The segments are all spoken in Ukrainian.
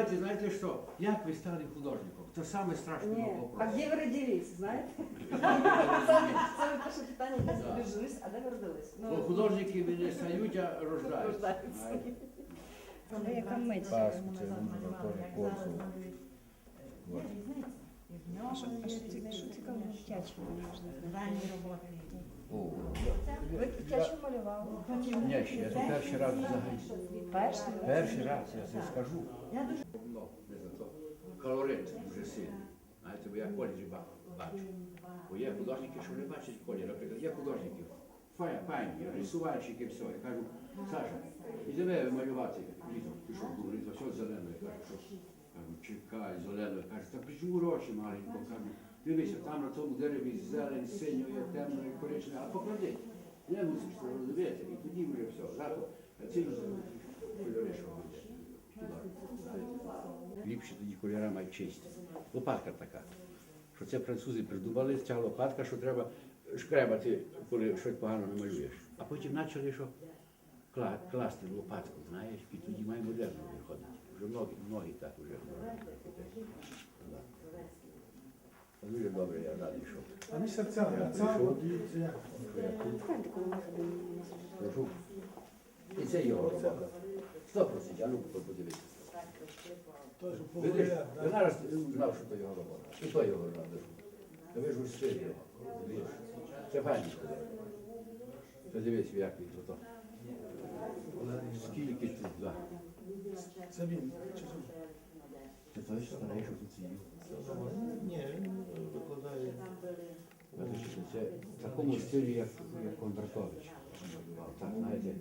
Питаєте, знаєте що? Як ви стали художником? Це саме страшний Ні. А вопрос. де ви родились, знаєте? Саме перше питання, де ви родились, а де ви родились? Бо художники не стають, а рождаються. Рождаються. Але яка мить? Пасху, це теж Корсу. А що, а що, ці- що цікаво, дитячі можна? О, Ви дитячу малювали? Ні, ще я це перший раз взагалі. Перший? Перший раз, я це скажу. Не за. Колорит дуже сильний. Знаєте, бо я ба- бачу. Бо є художники, що не бачать колір. Наприклад, є художники, фая, пані, рисувальщики, все. Я кажу, Саша, ідемо малювати. Лізо, ти що а що зелене? Я кажу, що? Кажу, чекай, зелене. Я Кажу, та причому очі маленько. Кажу, дивися, там на тому дереві зелень, синьої, темної, коричневої, а поклади. Не мусиш це розуміти, і тоді вже все. Зато ці кольори, що буде. Ліпше тоді кольори мають чисті. Лопатка така. Що це французи придумали, ця лопатка, що треба шкребати, коли щось погано намалюєш. А потім почали, що кла- класти лопатку, знаєш, і тоді має модерно виходить. Вже многі, многі так вже. Дуже добре, я радий, що. А мій серця, Я серця, прийшов. дивіться, як. Прошу. І це його робота. Сто процентів, а ну подивіться. Той, Видиш, я да? зараз знав, що то його робота. І то його робота. Та ви ж усі його. Видиш? Це файно сказати. Подивись, як він тут. Скільки тут, да. Це він. Чи що? Це той старий, що тут сидів. Ні, він викладає. Це в такому стилі, як, як Кондратович. Так, знаєте,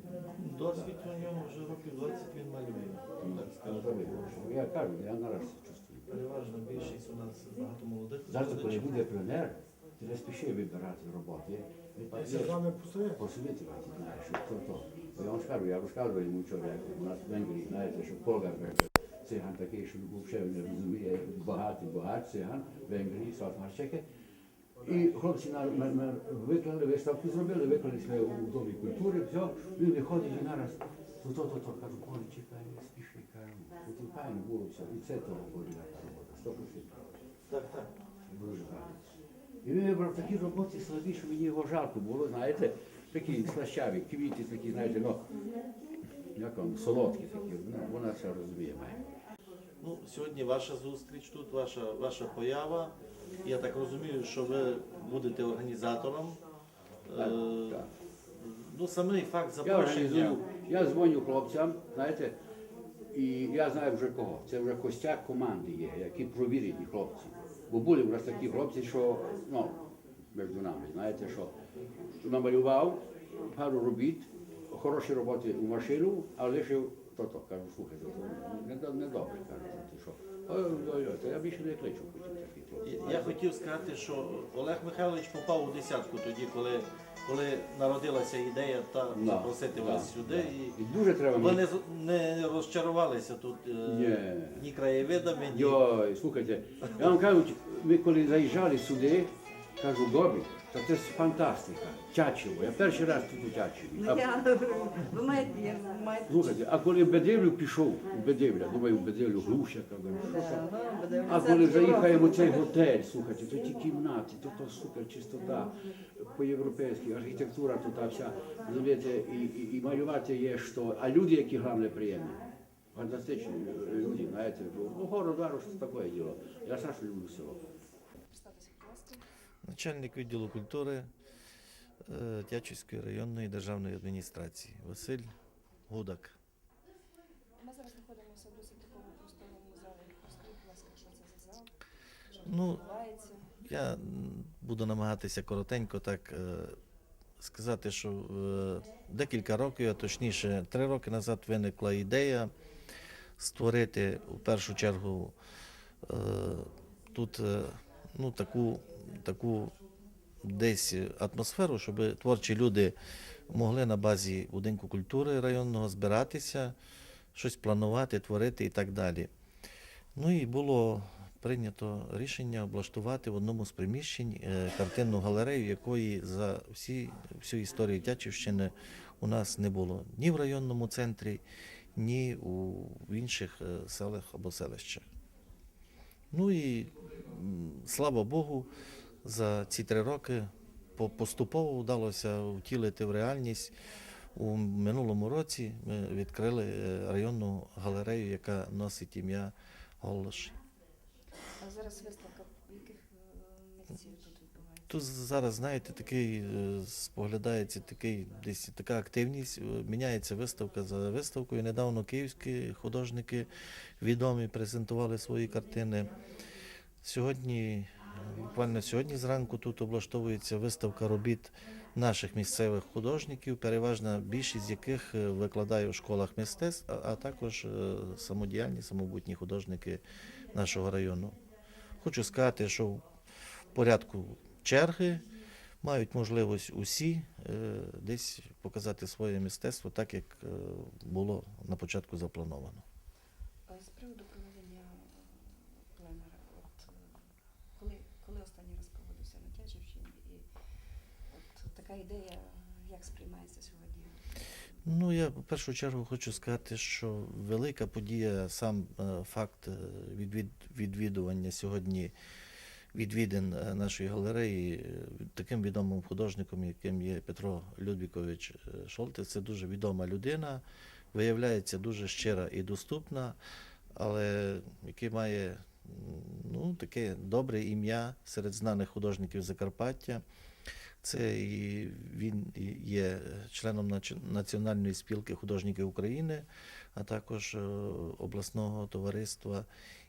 Досвід у нього вже років 20 він малює. Я кажу, я нараз чувствую. Переважно більшість у нас багато молодих. Завтра, коли буде пленер, ти не спіши вибирати роботи. Я посовітувати, знаєш, що то, я вам скажу, я розказував йому вчора, як у нас в Венгрії, знаєте, що Болгар циган такий, що не розуміє, багатий, багат циган в Венгрії, Сафарчеки. І хлопці на, на, на виклали, виставку зробили, виклали себе у домі культури, все, він виходить і нараз, то, то, то, то, кажу, Коля, чекай, не спіши, кажу, от і файно було все, і це того Боріна робота, сто процентів. Так, так. Дуже гарно. І він вибрав такі роботи слабі, що мені його жалко було, знаєте, такі слащаві, квіти такі, знаєте, ну, як вам, солодкі такі, ну, вона це розуміє має. Ну, сьогодні ваша зустріч тут, ваша, ваша поява. Я так розумію, що ви будете організатором. Так, Е, так. Ну, самий факт Я запрошення. організую, я дзвоню хлопцям, знаєте, і я знаю вже кого. Це вже костяк команди є, які провірені хлопці. Бо були в нас такі хлопці, що ну, між нами, знаєте, що намалював пару робіт, хороші роботи у машину, а лишив то-то. Кажу, слухай, то, не, не добре, кажу, ти що. Ой-ой-ой, то я більше не кличу потім таких хлопців. Я хотів сказати, що Олег Михайлович попав у десятку тоді, коли, коли народилася ідея та Да, запросити да, вас сюди. І І дуже треба ви мені. не, з- не розчарувалися тут е, Ні. ні краєвидами, ні. Йой, слухайте, я вам кажу, ми коли заїжджали сюди, кажу, добре, та це ж фантастика. Тячево. Я перший раз тут у Тячеві. Ну, А, я, ви маєте, я маєте слухайте, а коли в Бедивлю пішов, у Бедивля, думаю, в Бедивлю Грушя, кажу, що це? А коли заїхаємо в цей готель, слухайте, то ті кімнати, то, то супер чистота, по-європейськи, архітектура тут та вся, розумієте, і, і, і малювати є що, а люди, які головне приємні. Фантастичні люди, знаєте, ну, город це таке діло. Я страшно люблю село. Начальник відділу культури е, Тячівської районної державної адміністрації Василь Гудак. Ми зараз знаходимося в досить такому просторному залі. Розкажіть, будь ласка, що це за зал, що Ну. Я буду намагатися коротенько так е, сказати, що е, декілька років, а точніше три роки назад виникла ідея створити у першу чергу тут ну, таку, таку десь атмосферу, щоб творчі люди могли на базі будинку культури районного збиратися, щось планувати, творити і так далі. Ну і було прийнято рішення облаштувати в одному з приміщень е, картинну галерею, якої за всі, всю історію Тячівщини у нас не було ні в районному центрі, ні у інших е, селах або селищах. Ну і слава Богу, за ці три роки поступово вдалося втілити в реальність. У минулому році ми відкрили е, районну галерею, яка носить ім'я Голоші. А зараз виставка яких е, митців тут відбувається? Тут зараз, знаєте, такий е, споглядається такий десь така активність. Міняється виставка за виставкою. Недавно київські художники відомі презентували свої картини. Сьогодні, буквально сьогодні зранку тут облаштовується виставка робіт наших місцевих художників, переважна більшість яких е, викладає у школах мистецтв, а, також е, самодіяльні, самобутні художники нашого району. Хочу сказати, що в порядку черги мають можливість усі е, десь показати своє мистецтво так, як було на початку заплановано. А З приводу проведення пленера, от е, коли, коли останній раз проводився на Тячівщині, і от така ідея, як сприймається сьогодні? Ну, я в першу чергу хочу сказати, що велика подія, сам е, факт е, відвід, відвідування сьогодні відвідин е, нашої галереї таким відомим художником, яким є Петро Людвікович е, це дуже відома людина, виявляється дуже щира і доступна, але який має ну, таке добре ім'я серед знаних художників Закарпаття. Це і він є членом Національної спілки художників України, а також е, обласного товариства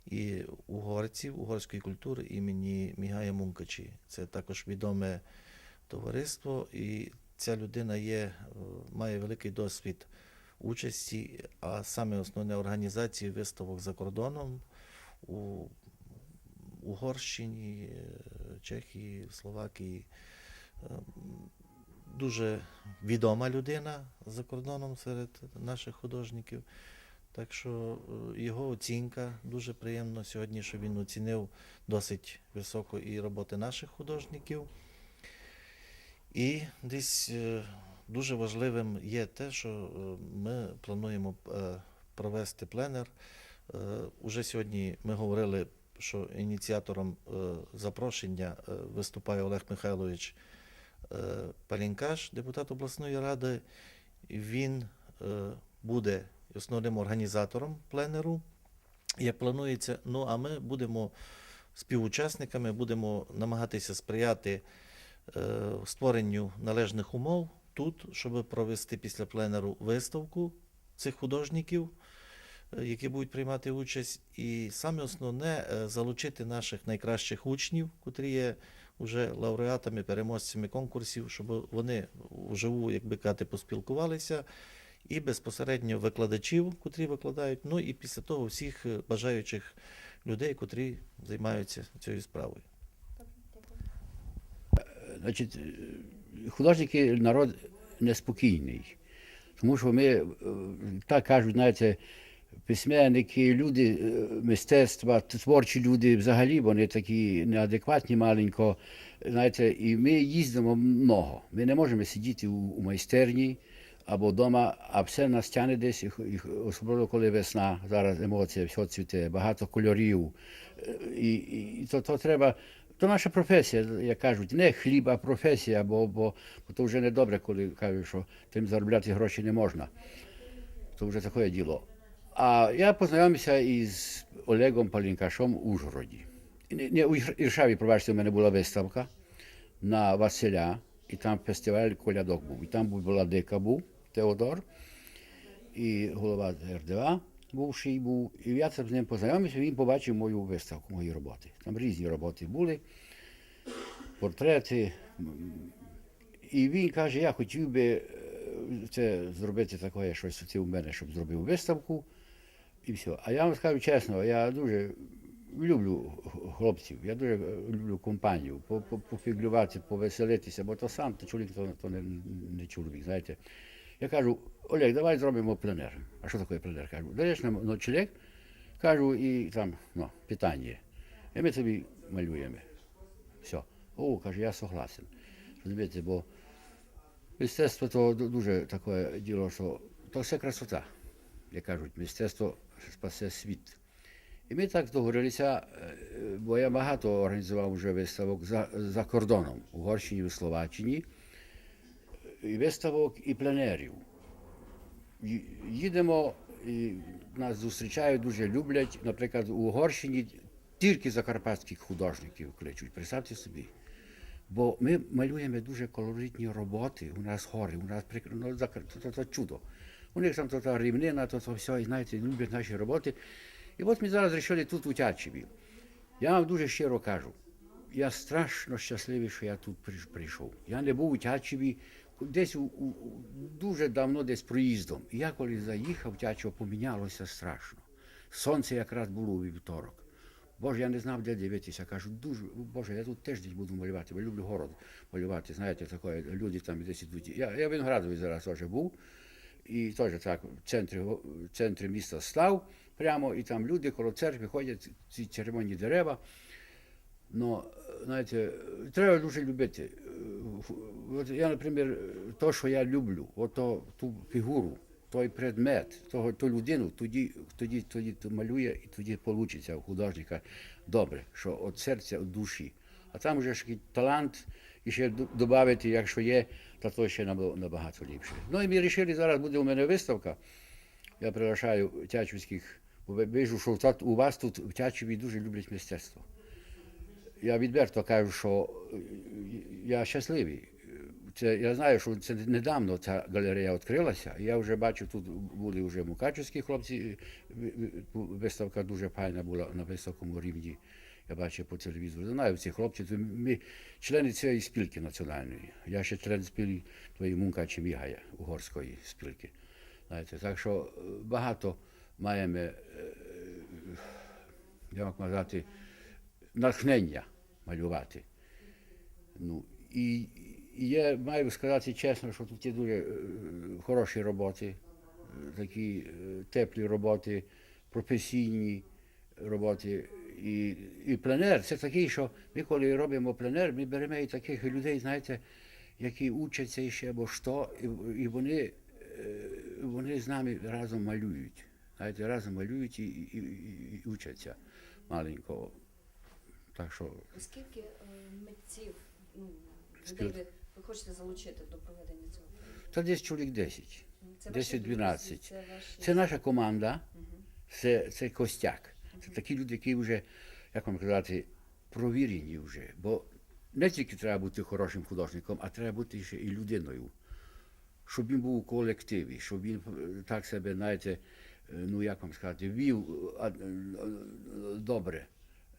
і угорців угорської культури імені Мігая Мункачі. Це також відоме товариство, і ця людина є, е, має великий досвід участі, а саме основне організації виставок за кордоном у Угорщині, е, Чехії, Словакії. Дуже відома людина за кордоном серед наших художників. Так що е, його оцінка дуже приємно сьогодні, що він оцінив досить високо і роботи наших художників. І десь е, дуже важливим є те, що е, ми плануємо провести пленер. Уже сьогодні ми говорили, що ініціатором запрошення виступає Олег Михайлович Палінкаш, депутат обласної ради. Він е, буде основним організатором пленеру, як планується. Ну а ми будемо співучасниками, будемо намагатися сприяти е, створенню належних умов тут, щоб провести після пленеру виставку цих художників, е, які будуть приймати участь. І саме основне е, залучити наших найкращих учнів, котрі є вже лауреатами, переможцями конкурсів, щоб вони вживу, як би казати, поспілкувалися. І безпосередньо викладачів, котрі викладають, ну і після того всіх бажаючих людей, котрі займаються цією справою. Значить, художники народ неспокійний. Тому що ми, е, так кажуть, знаєте, письменники, люди е, мистецтва, творчі люди взагалі, вони такі неадекватні маленько. Знаєте, і ми їздимо много. Ми не можемо сидіти у, у майстерні або вдома, а все на стяни десь, і, і особливо коли весна, зараз емоція, все цвіте, багато кольорів. Е, І, і то, то треба. То наша професія, як кажуть, не хліб, а професія, бо, бо, бо то вже не добре, коли кажуть, що тим заробляти гроші не можна. То вже таке діло. А я познайомився із Олегом Палінкашом у Ужгороді. Не, не, у Іршаві, пробачте, у мене була виставка на Василя, і там фестиваль колядок був. І там був Владика був, Теодор, і голова РДА бувший був. І я там з ним познайомився, він побачив мою виставку, мої роботи. Там різні роботи були. портрети. І він каже, я хотів би це зробити таке щось це у мене, щоб зробив виставку. І все. А я вам скажу чесно, я дуже люблю хлопців, я дуже люблю компанію, по- по- пофіглювати, повеселитися, бо то сам то чоловік, то, то не, не чоловік, знаєте. Я кажу, Олег, давай зробимо пленер. А що таке пленер? Кажу, даєш нам ночлег, кажу, і там ну, питання. І ми тобі малюємо. Все. О, каже, я согласен. Розумієте, бо мистецтво то дуже таке діло, що то все красота. Як кажуть, мистецтво спасе світ. І ми так договорилися, е, бо я багато організував вже виставок за, за кордоном, у Угорщині, у Словаччині, і виставок і пленерів. Їдемо, і нас зустрічають, дуже люблять. Наприклад, у Угорщині тільки закарпатських художників кличуть. Представте собі. Бо ми малюємо дуже колоритні роботи, у нас гори, у нас прик- ну, то, то, то чудо. У них там то, та рівнина, то, то все, і знаєте, люблять наші роботи. І от ми зараз вирішили тут у Тячеві. Я вам дуже щиро кажу, я страшно щасливий, що я тут прийшов. Я не був у Тячеві десь у, у, дуже давно десь проїздом. І я коли заїхав Тячево, помінялося страшно. Сонце якраз було у вівторок. Боже, я не знав, де дивитися. Кажу, дуже, Боже, я тут теж десь буду малювати, бо люблю город малювати. Знаєте, таке, люди там десь ідуть. Я, я Виноградові зараз теж був. І теж так в центрі, в центрі міста став прямо, і там люди коло церкви ходять, ці червоні дерева. Ну, знаєте, треба дуже любити. От я, наприклад, то, що я люблю, от то, ту фігуру, той предмет, того, ту людину, тоді, тоді, тоді малює і тоді вийде у художника добре, що від серця, від душі. А там вже ж талант ще додати, якщо є, то то ще набагато ліпше. Ну і ми вирішили, зараз буде у мене виставка. Я приглашаю тячівських, бо вижу, що тут, у вас тут в Тячеві дуже люблять мистецтво. Я відверто кажу, що е, я щасливий. Це, я знаю, що це недавно ця галерея відкрилася. Я вже бачу, тут були вже мукачівські хлопці. ви- Виставка дуже файна була на високому рівні. Я бачив по телевізору. Знаю ці хлопці. то Ми члени цієї спілки національної. Я ще член спілки твоєї Мункачі Мігая, угорської спілки. Знаєте, так що е, багато маємо, е, як казати, натхнення малювати. Ну, і, і я маю сказати чесно, що тут є дуже е, хороші роботи, такі теплі роботи, професійні роботи. І, і пленер це такий, що ми коли робимо пленер, ми беремо і таких людей, знаєте, які учаться ще або що, і, і вони, е, вони з нами разом малюють. Знаєте, разом малюють і, і, і, і учаться маленького. Так що Оскільки е, митців, ну, людей ви, ви хочете залучити до проведення цього? Та десь чоловік 10. Це ваші 10-12. Це, ваші... Це наша команда, це, це костяк. Це такі люди, які вже, як вам казати, провірені вже. Бо не тільки треба бути хорошим художником, а треба бути ще і людиною. Щоб він був у колективі, щоб він е, так себе, знаєте, е, ну як вам сказати, вів е, добре.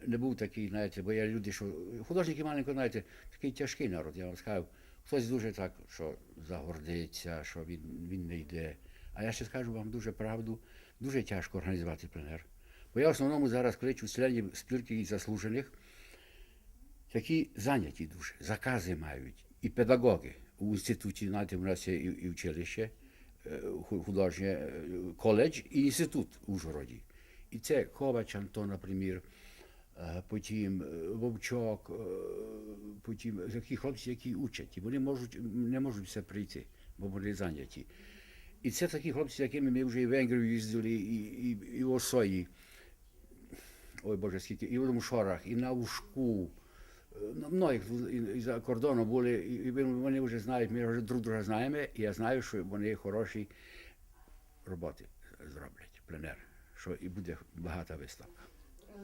Не був такий, знаєте, бо є люди, що художники маленько, знаєте, такий тяжкий народ, я вам скажу. Хтось дуже так, що загордиться, що він, він не йде. А я ще скажу вам дуже правду, дуже тяжко організувати пленер. Бо я в основному зараз кличу членів спілки і заслужених, які зайняті дуже, закази мають, і педагоги. У інституті, знаєте, у нас і, училище, е, художнє е, коледж і інститут у Ужгороді. І це Ковач Антон, наприклад, е, потім Вовчок, потім такі хлопці, які учать, і вони можуть, не можуть все прийти, бо вони зайняті. І це такі хлопці, якими ми вже і в Венгрію їздили, і, і, і в Осої, ой Боже, скільки, і в Мушорах, і на Ушку. Е, ну, Многих за кордоном були, і, вони вже знають, ми вже друг друга знаємо, і я знаю, що вони хороші роботи зроблять, пленер, що і буде багата виставка. Е,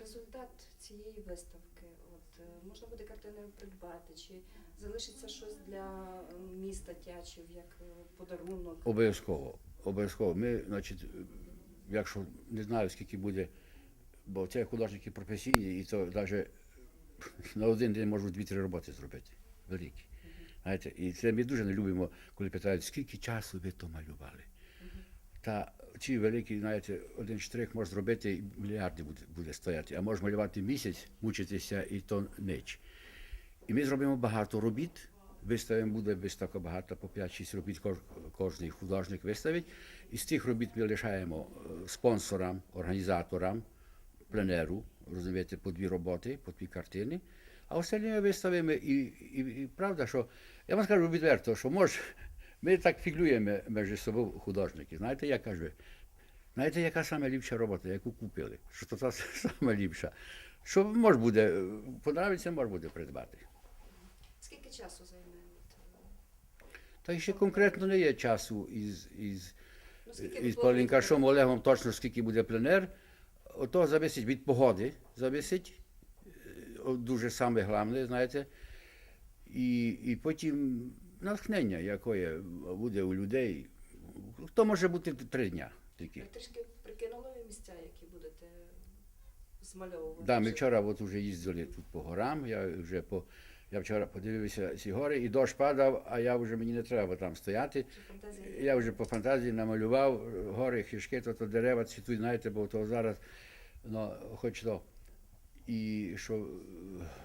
Результат цієї виставки, от е, можна буде картини придбати, чи залишиться щось для міста Тячів як подарунок? Обов'язково. Обов'язково. Ми, значить, якщо не знаю, скільки буде, бо це художники професійні, і то навіть на один день можу дві-три роботи зробити. Великі. Знаєте, і це ми дуже не любимо, коли питають, скільки часу ви то малювали. Та ці великі, знаєте, один штрих може зробити і мільярди буде, буде стояти, а може малювати місяць, мучитися і то ніч. І ми зробимо багато робіт. Виставимо буде виставка багато, по 5-6 робіт кож, кожний художник виставить. І з тих робіт ми лишаємо е, спонсорам, організаторам, пленеру, розумієте, по дві роботи, по дві картини. А остальне виставимо і, і, і правда, що я вам скажу відверто, що може, ми так фіглюємо між собою художники. Знаєте, я кажу, знаєте, яка саме ліпша робота, яку купили? Що то та саме ліпша. Що може буде, подобається, може буде придбати. Скільки часу е, Та ще конкретно не є часу із, із, Ну, із? Павлінкашом Олегом точно скільки буде пленер. Ото зависить від погоди, зависить. Е, Дуже саме головне, знаєте. І, і потім натхнення, яке буде у людей. То може бути три дня тільки. Ви трішки прикинули місця, які будете змальовувати? Да, ми вчора от вже їздили тут по горам. Я вже по я вчора подивився ці гори, і дощ падав, а я вже мені не треба там стояти. Я вже по фантазії намалював е, гори, хижки, то, то дерева цвітуть, знаєте, бо то зараз, ну, хоч то. І що,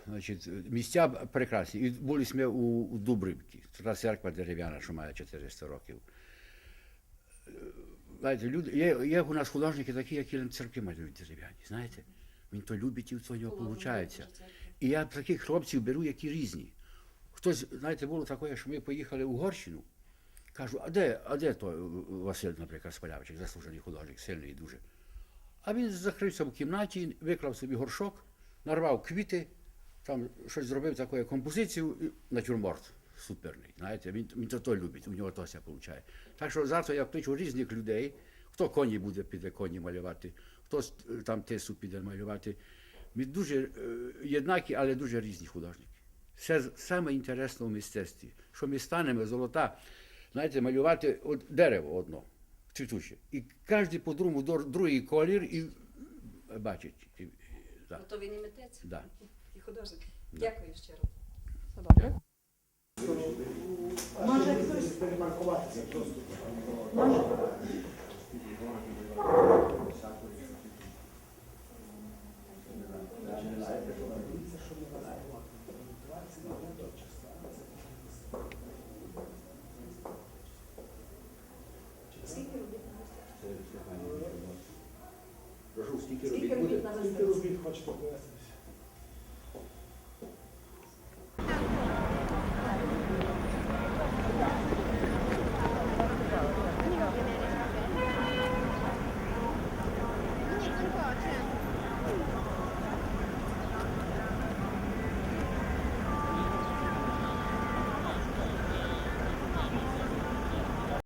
значить, місця прекрасні. І були ми у, у Дубрівці. Це та церква дерев'яна, що має 400 років. Е, Знаєте, люди, є, є у нас художники такі, які церкви малюють дерев'яні, знаєте. Він то любить і в нього виходить. І я таких хлопців беру, які різні. Хтось, знаєте, було таке, що ми поїхали у Горщину. Кажу, а де, а де той Василь, наприклад, Спалявчик, заслужений художник, сильний дуже. А він закрився в кімнаті, виклав собі горшок, нарвав квіти, там щось зробив таку композицію, натюрморт суперний. Знаєте, він, він то, то любить, у нього то все виходить. Так що завтра я кличу різних людей, хто коні буде, піде коні малювати, хто с- там тесу піде малювати. Ми дуже е, єднакі, але дуже різні художники. Це саме інтересно в мистецтві, що ми станемо золота, знаєте, малювати дерево одно, цвітуче. І кожен по-другому другий колір і е, бачить. І, да. Ну, то він і митець, Да. і художник. Да. Дякую щиро. Добре. Може хтось перемаркуватися просто. Скільки робіт на виставці? Прошу, скільки робіт буде? Скільки робіт хочете привезти?